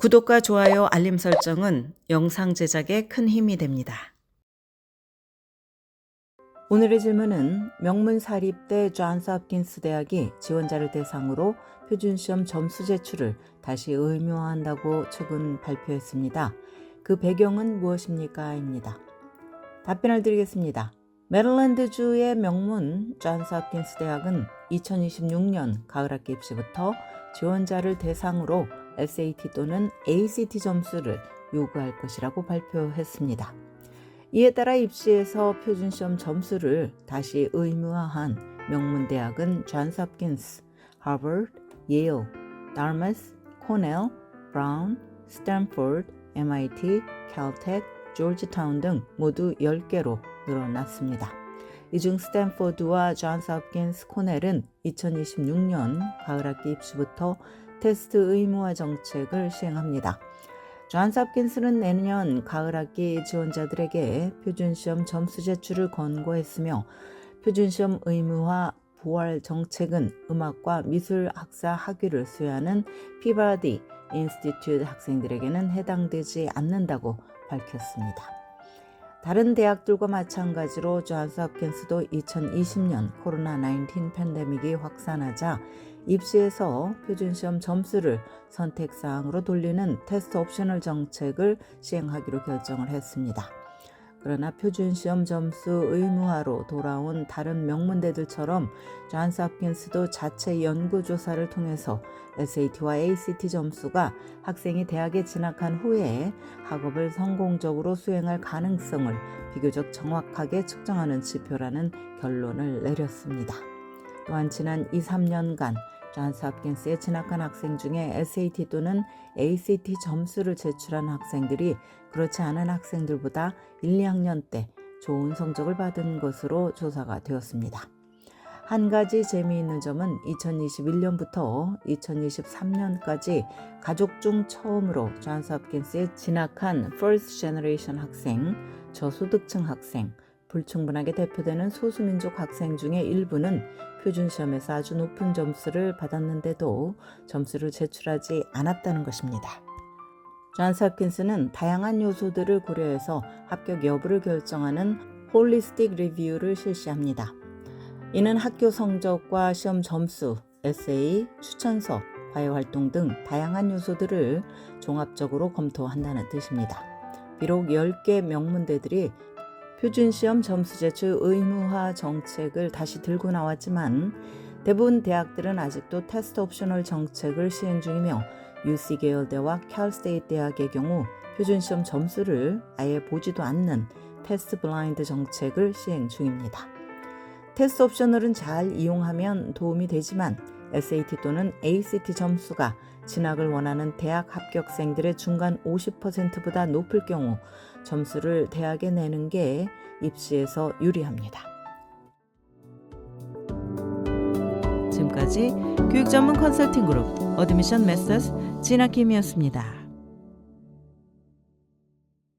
구독과 좋아요, 알림 설정은 영상 제작에 큰 힘이 됩니다. 오늘의 질문은 명문 사립대 존스 홉킨스 대학이 지원자를 대상으로 표준시험 점수 제출을 다시 의무화한다고 최근 발표했습니다. 그 배경은 무엇입니까? 입니다. 답변을 드리겠습니다. 메릴랜드주의 명문 존스 홉킨스 대학은 2026년 가을 학기 입시부터 지원자를 대상으로 SAT 또는 ACT 점수를 요구할 것이라고 발표했습니다. 이에 따라 입시에서 표준시험 점수를 다시 의무화한 명문 대학은 존스 홉킨스, 하버드, 예일, 다르마스, 코넬, 브라운, 스탠포드, MIT, 캘텍, 조지타운 등 모두 10개로 늘어났습니다. 이중 스탠포드와 존스 홉킨스, 코넬은 2026년 가을학기 입시부터 테스트 의무화 정책을 시행합니다. 존스 홉킨스는 내년 가을학기 지원자들에게 표준시험 점수 제출을 권고했으며 표준시험 의무화 부활 정책은 음악과 미술 학사 학위를 수여하는 피바디 인스티튜트 학생들에게는 해당되지 않는다고 밝혔습니다. 다른 대학들과 마찬가지로 존스 홉킨스도 2020년 코로나19 팬데믹이 확산하자 입시에서 표준시험 점수를 선택사항으로 돌리는 테스트 옵셔널 정책을 시행하기로 결정을 했습니다. 그러나 표준 시험 점수 의무화로 돌아온 다른 명문대들처럼 존스 홉킨스도 자체 연구 조사를 통해서 SAT와 ACT 점수가 학생이 대학에 진학한 후에 학업을 성공적으로 수행할 가능성을 비교적 정확하게 측정하는 지표라는 결론을 내렸습니다. 또한 지난 2, 3년간 존스 홉킨스에 진학한 학생 중에 SAT 또는 ACT 점수를 제출한 학생들이 그렇지 않은 학생들보다 1, 2학년 때 좋은 성적을 받은 것으로 조사가 되었습니다. 한 가지 재미있는 점은 2021년부터 2023년까지 가족 중 처음으로 존스 홉킨스에 진학한 First Generation 학생, 저소득층 학생, 불충분하게 대표되는 소수민족 학생 중에 일부는 표준시험에서 아주 높은 점수를 받았는데도 점수를 제출하지 않았다는 것입니다. 존스 홉킨스는 다양한 요소들을 고려해서 합격 여부를 결정하는 홀리스틱 리뷰를 실시합니다. 이는 학교 성적과 시험 점수, 에세이, 추천서, 과외활동 등 다양한 요소들을 종합적으로 검토한다는 뜻입니다. 비록 10개 명문대들이 표준시험 점수 제출 의무화 정책을 다시 들고 나왔지만 대부분 대학들은 아직도 테스트 옵셔널 정책을 시행 중이며 UC 계열대와 캘스테이트 대학의 경우 표준시험 점수를 아예 보지도 않는 테스트 블라인드 정책을 시행 중입니다. 테스트 옵셔널은 잘 이용하면 도움이 되지만 SAT 또는 ACT 점수가 진학을 원하는 대학 합격생들의 중간 50%보다 높을 경우 점수를 대학에 내는 게 입시에서 유리합니다. 지금까지 교육 전문 컨설팅 그룹 어드미션 메서스 진학김이었습니다.